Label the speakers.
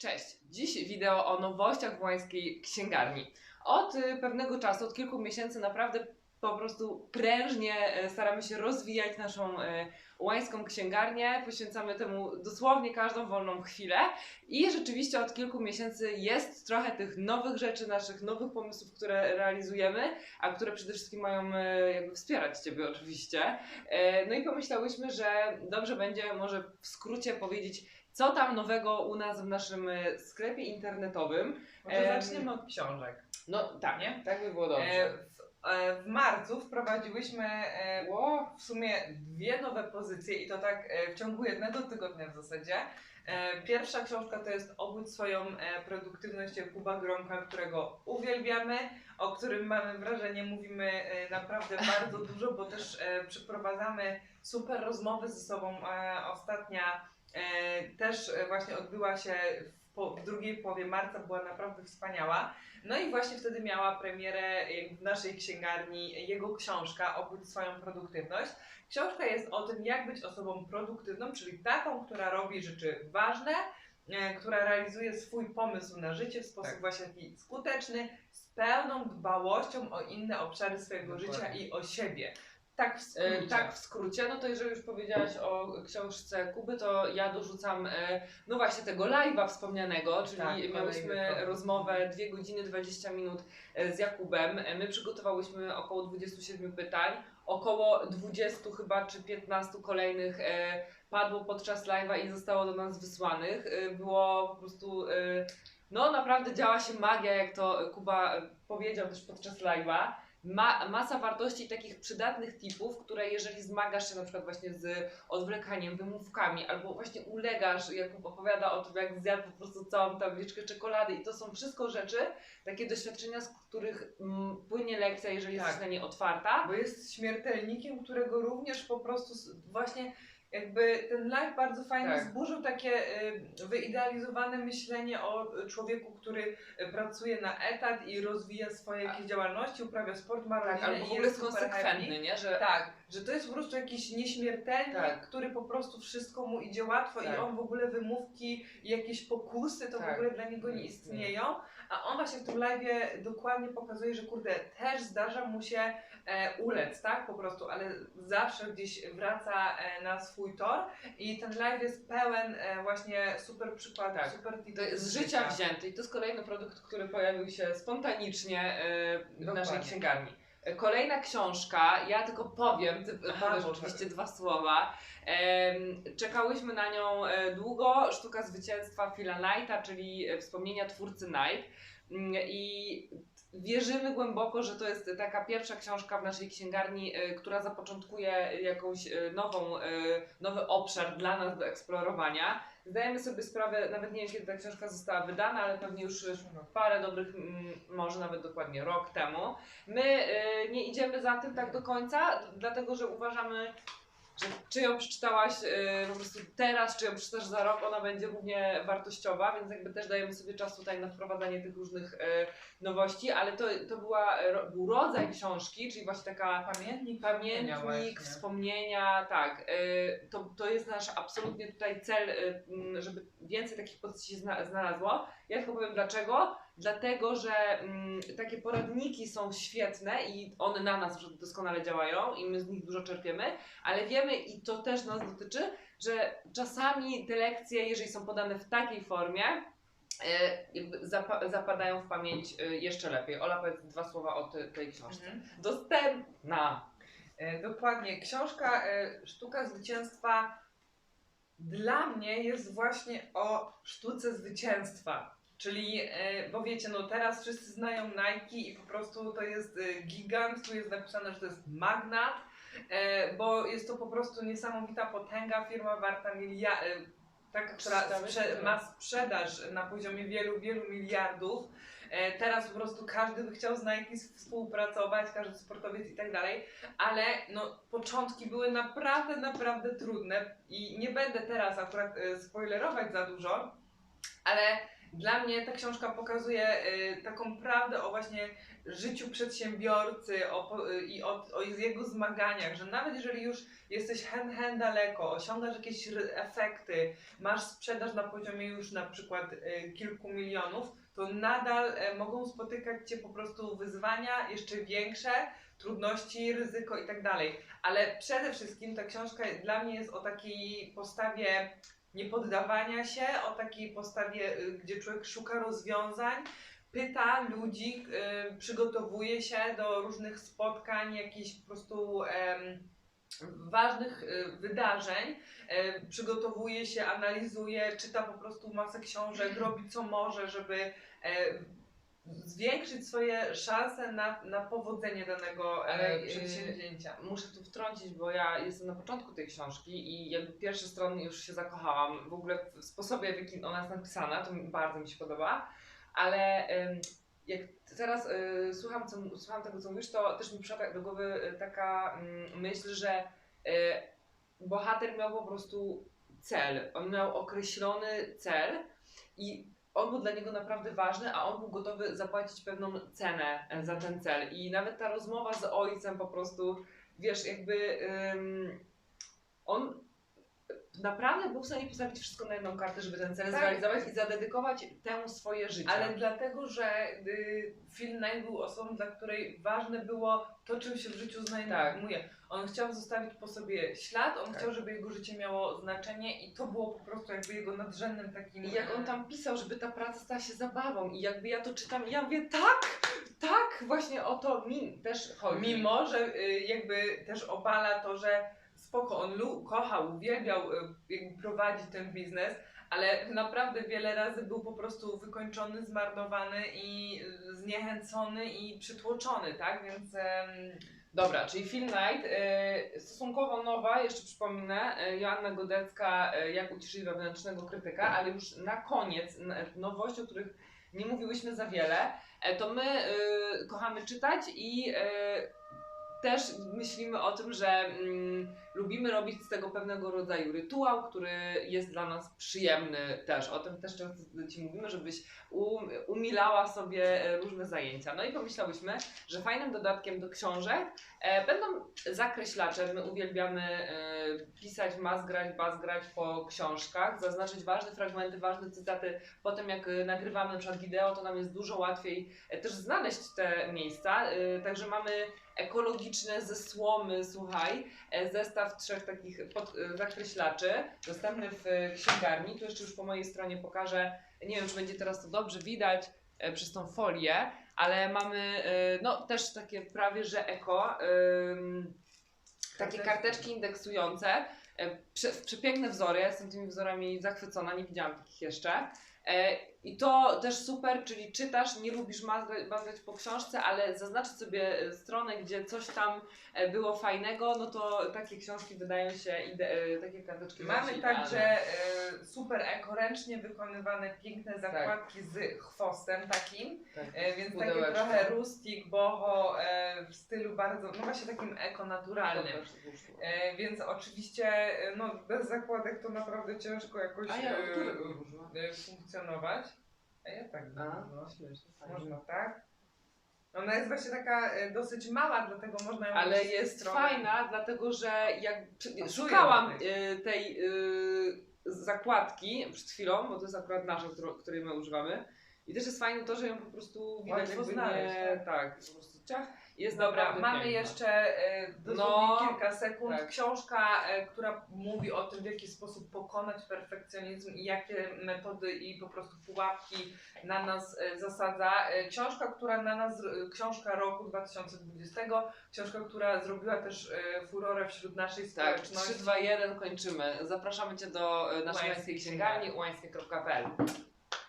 Speaker 1: Cześć! Dziś wideo o nowościach w łańskiej księgarni. Od y, pewnego czasu, od kilku miesięcy naprawdę po prostu prężnie e, staramy się rozwijać naszą e, łańską księgarnię. Poświęcamy temu dosłownie każdą wolną chwilę i rzeczywiście od kilku miesięcy jest trochę tych nowych rzeczy, naszych nowych pomysłów, które realizujemy, a które przede wszystkim mają e, jakby wspierać Ciebie oczywiście. No i pomyślałyśmy, że dobrze będzie może w skrócie powiedzieć, co tam nowego u nas w naszym e, sklepie internetowym.
Speaker 2: Może
Speaker 1: Em,
Speaker 2: zaczniemy od książek.
Speaker 1: No tak,
Speaker 2: Nie?
Speaker 1: tak by było
Speaker 2: E,
Speaker 1: dobrze.
Speaker 2: w, e, w marcu wprowadziłyśmy
Speaker 1: Ło,
Speaker 2: w sumie dwie nowe pozycje i to tak w ciągu jednego tygodnia w zasadzie. Pierwsza książka to jest Obudź swoją produktywność Kuba Gronka, którego uwielbiamy, o którym mamy wrażenie, mówimy naprawdę bardzo dużo, bo też przeprowadzamy super rozmowy ze sobą. Ostatnia też e, właśnie odbyła się w, po, w drugiej połowie marca, była naprawdę wspaniała. No i właśnie wtedy miała premierę w naszej księgarni jego książka Obudź swoją produktywność. Książka jest o tym, jak być osobą produktywną, czyli taką, która robi rzeczy ważne, e, która realizuje swój pomysł na życie w sposób
Speaker 1: Tak.
Speaker 2: właśnie taki skuteczny, z pełną dbałością o inne obszary swojego
Speaker 1: Dokładnie.
Speaker 2: życia i o siebie. Tak w
Speaker 1: E,
Speaker 2: skrócie.
Speaker 1: tak, w skrócie, no to jeżeli już powiedziałaś o książce Kuby, to ja dorzucam, e, no właśnie tego live'a wspomnianego, czyli
Speaker 2: Tak,
Speaker 1: miałyśmy rozmowę 2 godziny 20 minut e, z Jakubem. My przygotowałyśmy około 27 pytań, około 20 chyba czy 15 kolejnych padło podczas live'a i zostało do nas wysłanych. Było po prostu, no naprawdę działa się magia, jak to Kuba powiedział też podczas live'a ma, masa wartości takich przydatnych tipów, które jeżeli zmagasz się na przykład właśnie z odwlekaniem, wymówkami, albo właśnie ulegasz, Jakub opowiada o tym, jak zjadł po prostu całą tabliczkę czekolady i to są wszystko rzeczy, takie doświadczenia, z których mm, płynie lekcja, jeżeli
Speaker 2: Tak.
Speaker 1: jesteś na nie otwarta.
Speaker 2: Bo jest śmiertelnikiem, którego również po prostu właśnie jakby ten live bardzo fajnie
Speaker 1: Tak.
Speaker 2: zburzył takie y, wyidealizowane myślenie o człowieku, który y, pracuje na etat i rozwija swoje jakieś działalności, uprawia sport, ma
Speaker 1: Tak, albo w
Speaker 2: i
Speaker 1: ogóle jest konsekwentny, nie? Że
Speaker 2: Tak, że to jest po prostu jakiś nieśmiertelnik,
Speaker 1: Tak.
Speaker 2: który po prostu wszystko mu idzie łatwo i
Speaker 1: Tak.
Speaker 2: on w ogóle wymówki i jakieś pokusy to w
Speaker 1: Tak.
Speaker 2: ogóle dla niego nie
Speaker 1: Nie
Speaker 2: istnieją. A on właśnie w tym live dokładnie pokazuje, że kurde, też zdarza mu się e, ulec, tak? Po prostu, ale zawsze gdzieś wraca e, na swój tor i ten live jest pełen e, właśnie super przykładów,
Speaker 1: Tak.
Speaker 2: super
Speaker 1: to jest z życia wzięty i to jest kolejny produkt, który pojawił się spontanicznie e, w
Speaker 2: Dokładnie.
Speaker 1: naszej księgarni. E, Kolejna książka, ja tylko powiem, ty
Speaker 2: Aha,
Speaker 1: powiesz oczywiście dwa słowa. Czekałyśmy na nią długo. Sztuka zwycięstwa Phila Knighta, czyli wspomnienia twórcy Knight. Mm, I wierzymy głęboko, że to jest taka pierwsza książka w naszej księgarni, e, która zapoczątkuje jakąś e, nową, e, nowy obszar dla nas do eksplorowania. Zdajemy sobie sprawę, nawet nie wiem kiedy ta książka została wydana, ale pewnie już parę dobrych, może nawet dokładnie rok temu. My nie idziemy za tym tak do końca, dlatego że uważamy, że czy ją przeczytałaś y, po prostu teraz, czy ją przeczytasz za rok, ona będzie równie wartościowa, więc jakby też dajemy sobie czas tutaj na wprowadzanie tych różnych y, nowości, ale to, to była, ro- był rodzaj książki, czyli właśnie taka
Speaker 2: Pamiętnik,
Speaker 1: Pamiętnik, wspomnienia, tak. y, To, to jest nasz absolutnie tutaj cel, y, żeby więcej takich pozycji się zna- znalazło. Ja tylko powiem dlaczego. Dlatego, że mm, takie poradniki są świetne i one na nas doskonale działają i my z nich dużo czerpiemy, ale wiemy i to też nas dotyczy, że czasami te lekcje, jeżeli są podane w takiej formie, jakby zapa- zapadają w pamięć y, jeszcze lepiej. Ola, powiedz dwa słowa o ty, tej książce.
Speaker 2: Mhm.
Speaker 1: Dostępna.
Speaker 2: E, Dokładnie. Książka e, Sztuka Zwycięstwa dla mnie jest właśnie o sztuce zwycięstwa. Czyli, e, bo wiecie, no teraz wszyscy znają Nike i po prostu to jest e, gigant, tu jest napisane, że to jest magnat, e, bo jest to po prostu niesamowita potęga, firma warta milia, e, taka, która sprze- ma sprzedaż na poziomie wielu, wielu miliardów. Teraz po prostu każdy by chciał z Nike współpracować, każdy sportowiec i tak dalej, ale no, początki były naprawdę, naprawdę trudne i nie będę teraz akurat spoilerować za dużo, Ale dla mnie ta książka pokazuje y, taką prawdę o właśnie życiu przedsiębiorcy o, y, i o, o jego zmaganiach, że nawet jeżeli już jesteś hen, hen daleko, osiągasz jakieś efekty, masz sprzedaż na poziomie już na przykład y, kilku milionów, to nadal y, mogą spotykać Cię po prostu wyzwania jeszcze większe, trudności, ryzyko i tak dalej. Ale przede wszystkim ta książka dla mnie jest o takiej postawie niepoddawania się, o takiej postawie, y, gdzie człowiek szuka rozwiązań, pyta ludzi, y, przygotowuje się do różnych spotkań, jakichś po prostu ważnych y, wydarzeń, e, przygotowuje się, analizuje, czyta po prostu masę książek, robi co może, żeby e, zwiększyć swoje szanse na, na powodzenie danego e,
Speaker 1: y,
Speaker 2: przedsięwzięcia.
Speaker 1: Muszę tu wtrącić, bo ja jestem na początku tej książki i jakby pierwsze strony już się zakochałam. W ogóle w sposobie, w jakim ona jest napisana, to bardzo mi się podoba. Ale jak teraz y, słucham, co, słucham tego, co mówisz, to też mi przyszła do głowy y, taka ym, myśl, że bohater miał po prostu cel. On miał określony cel i on był dla niego naprawdę ważny, a on był gotowy zapłacić pewną cenę e, za ten cel. I nawet ta rozmowa z ojcem po prostu, wiesz, jakby ym, on naprawdę był w stanie postawić wszystko na jedną kartę, żeby ten cel
Speaker 2: Tak.
Speaker 1: zrealizować i zadedykować temu swoje życie.
Speaker 2: Ale dlatego, że y, Phil Knight był osobą, dla której ważne było to, czym się w życiu zajmuje. On chciał zostawić po sobie ślad, on
Speaker 1: Tak.
Speaker 2: chciał, żeby jego życie miało znaczenie i to było po prostu jakby jego nadrzędnym takim...
Speaker 1: I jak on
Speaker 2: e,
Speaker 1: tam pisał, żeby ta praca stała się zabawą i jakby ja to czytam i ja mówię, tak, tak, właśnie o to mi też chodzi.
Speaker 2: Mimo, że y, jakby też obala to, że spoko, on lu- kochał, uwielbiał y, jakby prowadzić ten biznes, ale naprawdę wiele razy był po prostu wykończony, zmarnowany i zniechęcony i przytłoczony, tak? Więc em,
Speaker 1: Dobra, czyli Film Night, y, stosunkowo nowa, jeszcze przypominę, y, Joanna Godecka, jak uciszyć wewnętrznego krytyka, ale już na koniec, nowości, o których nie mówiłyśmy za wiele, e, to my kochamy czytać i też myślimy o tym, że mm, lubimy robić z tego pewnego rodzaju rytuał, który jest dla nas przyjemny też. O tym też często Ci mówimy, żebyś um, umilała sobie e, różne zajęcia. No i pomyślałyśmy, że fajnym dodatkiem do książek e, będą zakreślacze. My uwielbiamy e, pisać, mazgrać, bazgrać po książkach, zaznaczyć ważne fragmenty, ważne cytaty. Potem jak e, nagrywamy na przykład wideo, to nam jest dużo łatwiej też znaleźć te miejsca. Także mamy ekologiczne ze słomy, słuchaj, e, zestaw trzech takich pod, e, zakreślaczy, dostępny w e, księgarni. Tu jeszcze już po mojej stronie pokażę, nie wiem czy będzie teraz to dobrze widać e, przez tą folię, ale mamy e, no też takie prawie że eko, takie
Speaker 2: Karteczki.
Speaker 1: indeksujące, e, prze, przepiękne wzory, ja jestem tymi wzorami zachwycona, nie widziałam takich jeszcze. I to też super, czyli czytasz, nie lubisz mazgać, mazgać po książce, ale zaznaczyć sobie e, stronę, gdzie coś tam e, było fajnego, no to takie książki wydają się, e, takie karteczki
Speaker 2: mamy także super ekoręcznie wykonywane piękne zakładki z chwostem takim,
Speaker 1: Tak.
Speaker 2: więc takie
Speaker 1: Pudełeczko.
Speaker 2: trochę rustic, boho w stylu bardzo, no właśnie takim ekonaturalnym. Więc oczywiście no, bez zakładek to naprawdę ciężko jakoś
Speaker 1: ja
Speaker 2: funkcjonować. A ja tak
Speaker 1: A,
Speaker 2: no,
Speaker 1: śmieszne, fajnie.
Speaker 2: można tak. Ona jest właśnie taka e, dosyć mała, dlatego można ją
Speaker 1: Ale
Speaker 2: mieć
Speaker 1: jest
Speaker 2: strony.
Speaker 1: fajna, dlatego że jak
Speaker 2: Pasuje
Speaker 1: szukałam
Speaker 2: do tej.
Speaker 1: y, tej y, zakładki przed chwilą, bo to jest akurat nasza, którą, której my używamy. I też jest fajne to, że ją po prostu widać
Speaker 2: Łatwo
Speaker 1: jakby
Speaker 2: znaleźć,
Speaker 1: nie, tak, po prostu ciach. Jest
Speaker 2: Dobra, mamy
Speaker 1: piękna.
Speaker 2: jeszcze dosłownie
Speaker 1: No,
Speaker 2: kilka sekund.
Speaker 1: tak.
Speaker 2: Książka, e, która mówi o tym, w jaki sposób pokonać perfekcjonizm i jakie metody i po prostu pułapki na nas e, zasadza. Książka, która na nas, książka roku 2020, książka, która zrobiła też furorę wśród naszej
Speaker 1: Tak,
Speaker 2: społeczności.
Speaker 1: 3, 2, 1 kończymy. Zapraszamy Cię do y, naszej łańskiej księgarni ułańskie.pl